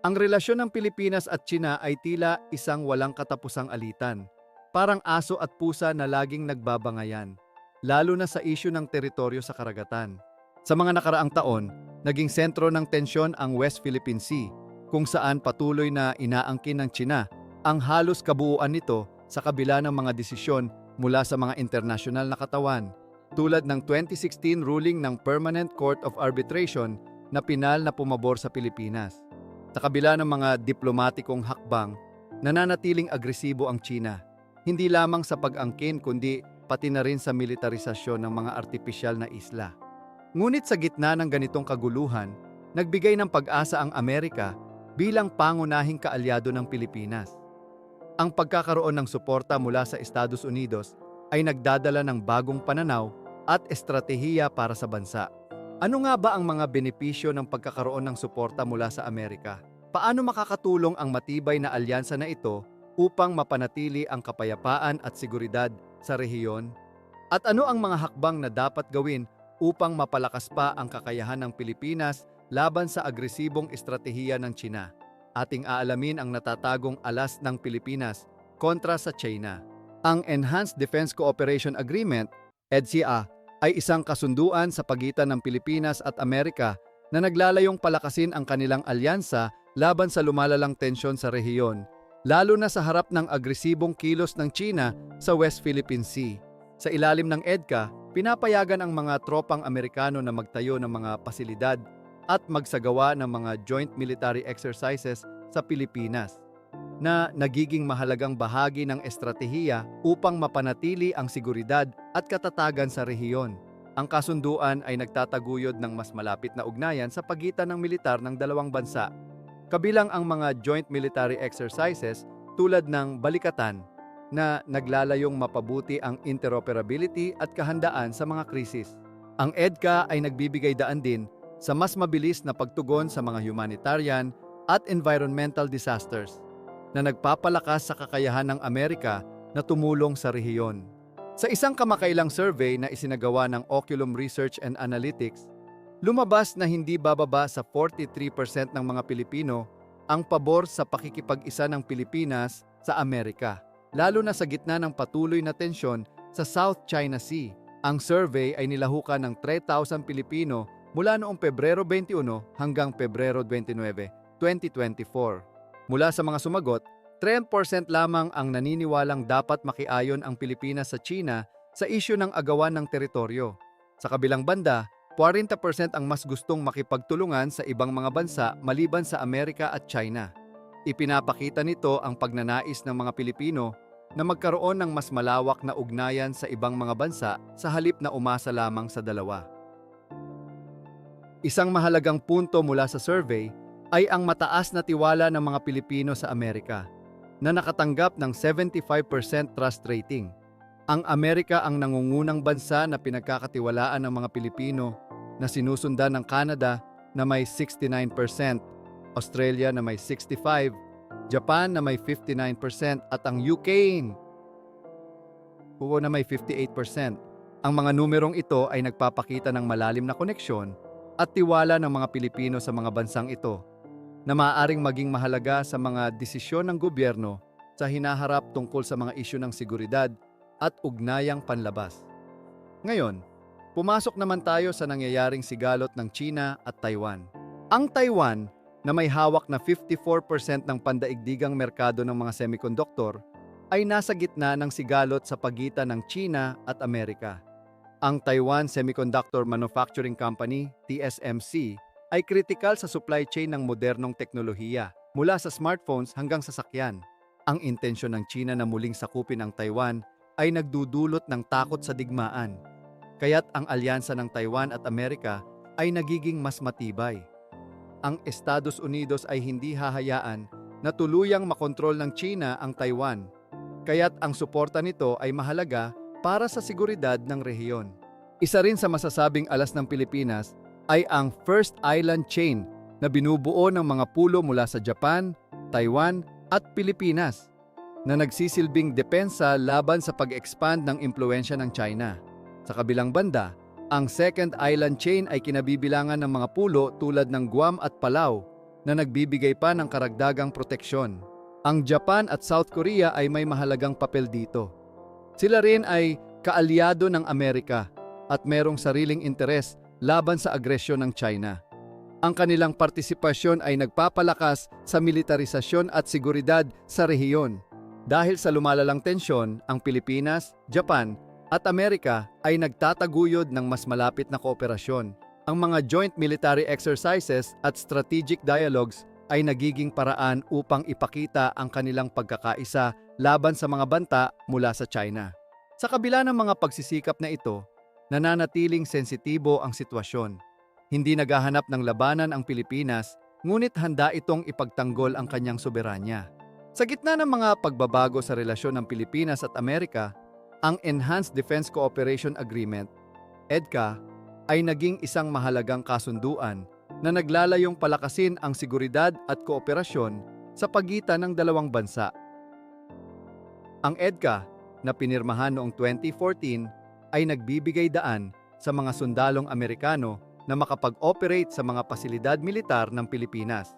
Ang relasyon ng Pilipinas at China ay tila isang walang katapusang alitan. Parang aso at pusa na laging nagbabangayan, lalo na sa isyu ng teritoryo sa karagatan. Sa mga nakaraang taon, naging sentro ng tensyon ang West Philippine Sea, kung saan patuloy na inaangkin ng China ang halos kabuuan nito sa kabila ng mga desisyon mula sa mga internasyonal na katawan, tulad ng 2016 ruling ng Permanent Court of Arbitration na pinal na pumabor sa Pilipinas. Sa kabila ng mga diplomatikong hakbang, nananatiling agresibo ang China, hindi lamang sa pag-angkin kundi pati na rin sa militarisasyon ng mga artipisyal na isla. Ngunit sa gitna ng ganitong kaguluhan, nagbigay ng pag-asa ang Amerika bilang pangunahing kaalyado ng Pilipinas. Ang pagkakaroon ng suporta mula sa Estados Unidos ay nagdadala ng bagong pananaw at estratehiya para sa bansa. Ano nga ba ang mga benepisyo ng pagkakaroon ng suporta mula sa Amerika? Paano makakatulong ang matibay na alyansa na ito upang mapanatili ang kapayapaan at seguridad sa rehiyon? At ano ang mga hakbang na dapat gawin upang mapalakas pa ang kakayahan ng Pilipinas laban sa agresibong estratehiya ng China? Ating aalamin ang natatagong alas ng Pilipinas kontra sa China. Ang Enhanced Defense Cooperation Agreement, EDCA, ay isang kasunduan sa pagitan ng Pilipinas at Amerika na naglalayong palakasin ang kanilang alyansa laban sa lumalalang tensyon sa rehiyon, lalo na sa harap ng agresibong kilos ng China sa West Philippine Sea. Sa ilalim ng EDCA, pinapayagan ang mga tropang Amerikano na magtayo ng mga pasilidad at magsagawa ng mga joint military exercises sa Pilipinas na nagiging mahalagang bahagi ng estratehiya upang mapanatili ang seguridad at katatagan sa rehiyon. Ang kasunduan ay nagtataguyod ng mas malapit na ugnayan sa pagitan ng militar ng dalawang bansa, kabilang ang mga joint military exercises tulad ng balikatan na naglalayong mapabuti ang interoperability at kahandaan sa mga krisis. Ang EDCA ay nagbibigay daan din sa mas mabilis na pagtugon sa mga humanitarian at environmental disasters na nagpapalakas sa kakayahan ng Amerika na tumulong sa rehiyon. Sa isang kamakailang survey na isinagawa ng Oculum Research and Analytics, lumabas na hindi bababa sa 43% ng mga Pilipino ang pabor sa pakikipag-isa ng Pilipinas sa Amerika, lalo na sa gitna ng patuloy na tensyon sa South China Sea. Ang survey ay nilahukan ng 3,000 Pilipino mula noong Pebrero 21 hanggang Pebrero 29, 2024. Mula sa mga sumagot, 3% lamang ang naniniwalang dapat makiayon ang Pilipinas sa China sa isyu ng agawan ng teritoryo. Sa kabilang banda, 40% ang mas gustong makipagtulungan sa ibang mga bansa maliban sa Amerika at China. Ipinapakita nito ang pagnanais ng mga Pilipino na magkaroon ng mas malawak na ugnayan sa ibang mga bansa sa halip na umasa lamang sa dalawa. Isang mahalagang punto mula sa survey ay ang mataas na tiwala ng mga Pilipino sa Amerika, na nakatanggap ng 75% trust rating. Ang Amerika ang nangungunang bansa na pinagkakatiwalaan ng mga Pilipino na sinusundan ng Canada na may 69%, Australia na may 65%, Japan na may 59% at ang UK Huwo na may 58%. Ang mga numerong ito ay nagpapakita ng malalim na koneksyon at tiwala ng mga Pilipino sa mga bansang ito na maaaring maging mahalaga sa mga desisyon ng gobyerno sa hinaharap tungkol sa mga isyu ng seguridad at ugnayang panlabas. Ngayon, pumasok naman tayo sa nangyayaring sigalot ng China at Taiwan. Ang Taiwan, na may hawak na 54% ng pandaigdigang merkado ng mga semikonduktor, ay nasa gitna ng sigalot sa pagitan ng China at Amerika. Ang Taiwan Semiconductor Manufacturing Company, TSMC, ay kritikal sa supply chain ng modernong teknolohiya, mula sa smartphones hanggang sa sakyan. Ang intensyon ng China na muling sakupin ang Taiwan ay nagdudulot ng takot sa digmaan. Kaya't ang alyansa ng Taiwan at Amerika ay nagiging mas matibay. Ang Estados Unidos ay hindi hahayaan na tuluyang makontrol ng China ang Taiwan. Kaya't ang suporta nito ay mahalaga para sa seguridad ng rehiyon. Isa rin sa masasabing alas ng Pilipinas ay ang First Island Chain na binubuo ng mga pulo mula sa Japan, Taiwan at Pilipinas na nagsisilbing depensa laban sa pag-expand ng impluensya ng China. Sa kabilang banda, ang Second Island Chain ay kinabibilangan ng mga pulo tulad ng Guam at Palau na nagbibigay pa ng karagdagang proteksyon. Ang Japan at South Korea ay may mahalagang papel dito. Sila rin ay kaalyado ng Amerika at merong sariling interes laban sa agresyon ng China. Ang kanilang partisipasyon ay nagpapalakas sa militarisasyon at seguridad sa rehiyon. Dahil sa lumalalang tensyon, ang Pilipinas, Japan at Amerika ay nagtataguyod ng mas malapit na kooperasyon. Ang mga joint military exercises at strategic dialogues ay nagiging paraan upang ipakita ang kanilang pagkakaisa laban sa mga banta mula sa China. Sa kabila ng mga pagsisikap na ito, nananatiling sensitibo ang sitwasyon. Hindi naghahanap ng labanan ang Pilipinas, ngunit handa itong ipagtanggol ang kanyang soberanya. Sa gitna ng mga pagbabago sa relasyon ng Pilipinas at Amerika, ang Enhanced Defense Cooperation Agreement, EDCA, ay naging isang mahalagang kasunduan na naglalayong palakasin ang seguridad at kooperasyon sa pagitan ng dalawang bansa. Ang EDCA, na pinirmahan noong 2014, ay nagbibigay daan sa mga sundalong Amerikano na makapag-operate sa mga pasilidad militar ng Pilipinas,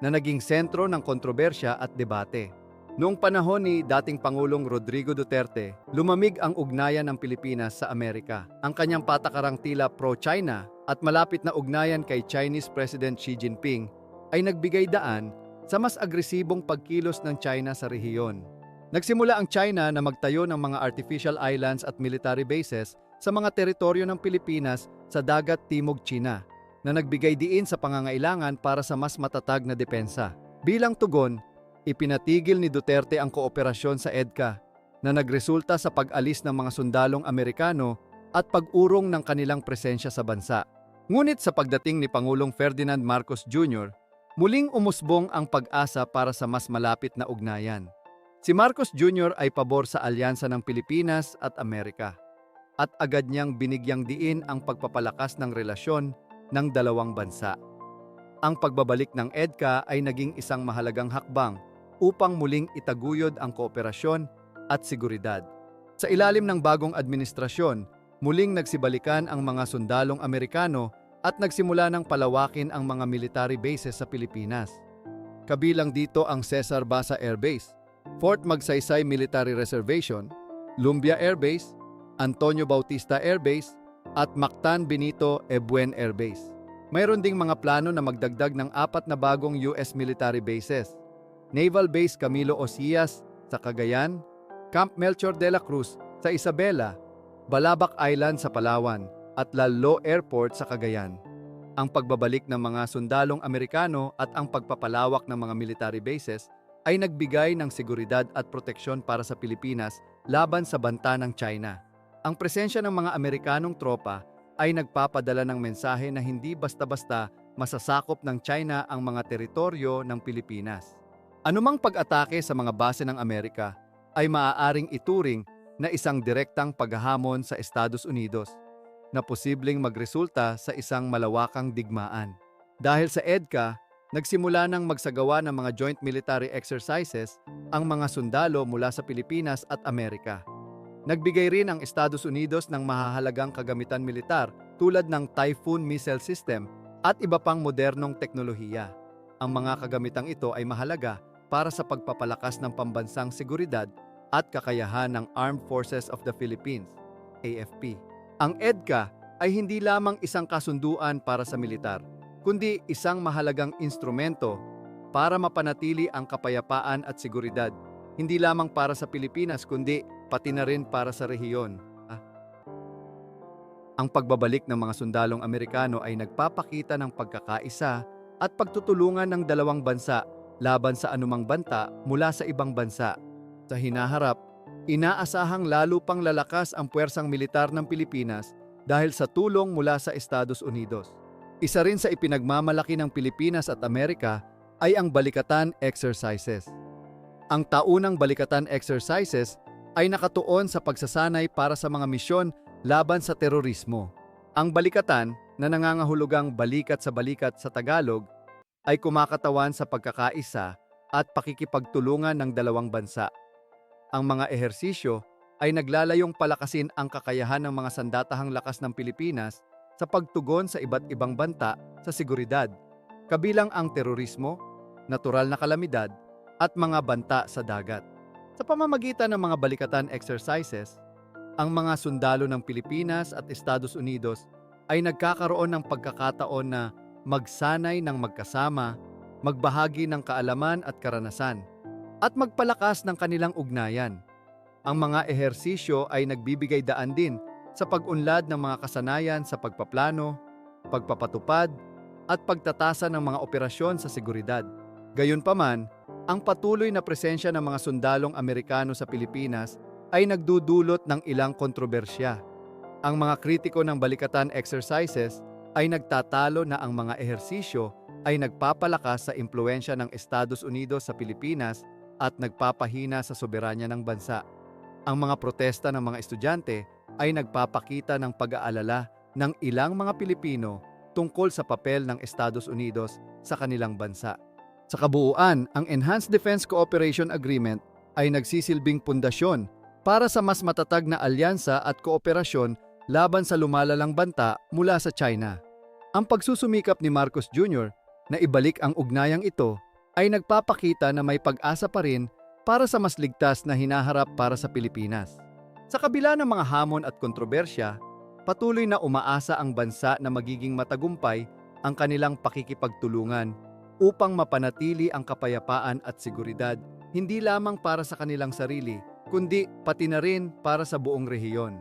na naging sentro ng kontrobersya at debate. Noong panahon ni dating Pangulong Rodrigo Duterte, lumamig ang ugnayan ng Pilipinas sa Amerika. Ang kanyang patakarang tila pro-China at malapit na ugnayan kay Chinese President Xi Jinping ay nagbigay daan sa mas agresibong pagkilos ng China sa rehiyon. Nagsimula ang China na magtayo ng mga artificial islands at military bases sa mga teritoryo ng Pilipinas sa dagat Timog China na nagbigay diin sa pangangailangan para sa mas matatag na depensa. Bilang tugon, ipinatigil ni Duterte ang kooperasyon sa EDCA na nagresulta sa pag-alis ng mga sundalong Amerikano at pag-urong ng kanilang presensya sa bansa. Ngunit sa pagdating ni Pangulong Ferdinand Marcos Jr., muling umusbong ang pag-asa para sa mas malapit na ugnayan. Si Marcos Jr. ay pabor sa alyansa ng Pilipinas at Amerika at agad niyang binigyang diin ang pagpapalakas ng relasyon ng dalawang bansa. Ang pagbabalik ng EDCA ay naging isang mahalagang hakbang upang muling itaguyod ang kooperasyon at seguridad. Sa ilalim ng bagong administrasyon, muling nagsibalikan ang mga sundalong Amerikano at nagsimula ng palawakin ang mga military bases sa Pilipinas. Kabilang dito ang Cesar Basa Air Base, Fort Magsaysay Military Reservation, Lumbia Air Base, Antonio Bautista Air Base, at Mactan Benito Ebuen Air Base. Mayroon ding mga plano na magdagdag ng apat na bagong US military bases. Naval Base Camilo Osias sa Cagayan, Camp Melchor de la Cruz sa Isabela, Balabac Island sa Palawan, at Lalo Airport sa Cagayan. Ang pagbabalik ng mga sundalong Amerikano at ang pagpapalawak ng mga military bases ay nagbigay ng seguridad at proteksyon para sa Pilipinas laban sa banta ng China. Ang presensya ng mga Amerikanong tropa ay nagpapadala ng mensahe na hindi basta-basta masasakop ng China ang mga teritoryo ng Pilipinas. Anumang pag-atake sa mga base ng Amerika ay maaaring ituring na isang direktang paghahamon sa Estados Unidos na posibleng magresulta sa isang malawakang digmaan. Dahil sa EDCA, nagsimula nang magsagawa ng mga joint military exercises ang mga sundalo mula sa Pilipinas at Amerika. Nagbigay rin ang Estados Unidos ng mahahalagang kagamitan militar tulad ng Typhoon missile system at iba pang modernong teknolohiya. Ang mga kagamitang ito ay mahalaga para sa pagpapalakas ng pambansang seguridad at kakayahan ng Armed Forces of the Philippines, AFP. Ang EDCA ay hindi lamang isang kasunduan para sa militar, kundi isang mahalagang instrumento para mapanatili ang kapayapaan at seguridad, hindi lamang para sa Pilipinas kundi pati na rin para sa rehiyon. Ah. Ang pagbabalik ng mga sundalong Amerikano ay nagpapakita ng pagkakaisa at pagtutulungan ng dalawang bansa laban sa anumang banta mula sa ibang bansa. Sa hinaharap, inaasahang lalo pang lalakas ang puwersang militar ng Pilipinas dahil sa tulong mula sa Estados Unidos. Isa rin sa ipinagmamalaki ng Pilipinas at Amerika ay ang Balikatan Exercises. Ang taunang Balikatan Exercises ay nakatuon sa pagsasanay para sa mga misyon laban sa terorismo. Ang Balikatan, na nangangahulugang balikat sa balikat sa Tagalog, ay kumakatawan sa pagkakaisa at pakikipagtulungan ng dalawang bansa. Ang mga ehersisyo ay naglalayong palakasin ang kakayahan ng mga sandatahang lakas ng Pilipinas sa pagtugon sa iba't ibang banta sa seguridad. kabilang ang terorismo, natural na kalamidad, at mga banta sa dagat. Sa pamamagitan ng mga balikatan exercises, ang mga sundalo ng Pilipinas at Estados Unidos ay nagkakaroon ng pagkakataon na magsanay ng magkasama, magbahagi ng kaalaman at karanasan, at magpalakas ng kanilang ugnayan. Ang mga ehersisyo ay nagbibigay daan din sa pag-unlad ng mga kasanayan sa pagpaplano, pagpapatupad, at pagtatasa ng mga operasyon sa seguridad. Gayunpaman, ang patuloy na presensya ng mga sundalong Amerikano sa Pilipinas ay nagdudulot ng ilang kontrobersya. Ang mga kritiko ng balikatan exercises ay nagtatalo na ang mga ehersisyo ay nagpapalakas sa impluensya ng Estados Unidos sa Pilipinas at nagpapahina sa soberanya ng bansa. Ang mga protesta ng mga estudyante ay nagpapakita ng pag-aalala ng ilang mga Pilipino tungkol sa papel ng Estados Unidos sa kanilang bansa. Sa kabuuan, ang Enhanced Defense Cooperation Agreement ay nagsisilbing pundasyon para sa mas matatag na alyansa at kooperasyon laban sa lumalalang banta mula sa China. Ang pagsusumikap ni Marcos Jr. na ibalik ang ugnayang ito ay nagpapakita na may pag-asa pa rin para sa mas ligtas na hinaharap para sa Pilipinas. Sa kabila ng mga hamon at kontrobersya, patuloy na umaasa ang bansa na magiging matagumpay ang kanilang pakikipagtulungan upang mapanatili ang kapayapaan at seguridad hindi lamang para sa kanilang sarili, kundi pati na rin para sa buong rehiyon.